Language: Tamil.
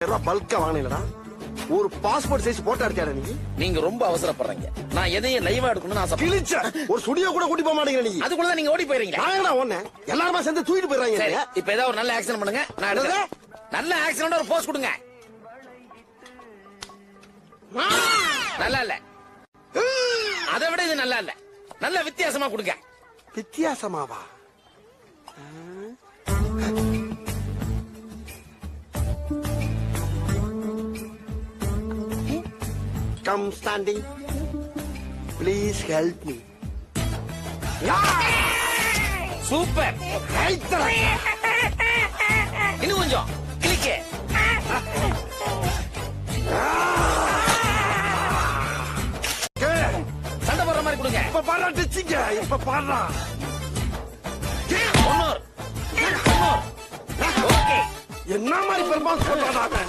ரூபாய் பல்கா வாங்கினீங்களா ஒரு பாஸ்போர்ட் சைஸ் போட்டோ எடுத்தியாடா நீ? நீங்க ரொம்ப அவசரப்படுறீங்க. நான் எதையும் லைவா எடுக்கணும்னு ஆசைப்படுறேன் கிழிச்ச ஒரு சுடியோ கூட கூட்டி போக மாட்டேங்கிற நீ. அதுக்குள்ள தான் நீங்க ஓடி போயிருங்க என்ன ஒண்ணு எல்லாருமா சேர்ந்து தூக்கிட்டு போயிடுறாங்க சரி. இப்ப ஏதாவது ஒரு நல்ல ஆக்சன் பண்ணுங்க. நான் எடுக்கிறேன். நல்ல ஆக்சன் ஒரு போஸ்ட் கொடுங்க. நல்லா இல்ல. அதை விட இது நல்லா இல்ல. நல்ல வித்தியாசமா கொடுங்க. வித்தியாசமாவா? Come standing please help me super இன்னும் கொஞ்சம். கிளிக்கு சண்டை போடுற மாதிரி கொடுங்க. இப்ப பாடுறா டிச்சிங்க. இப்ப பாடுறா. என்ன மாதிரி பண்றான் அவன்?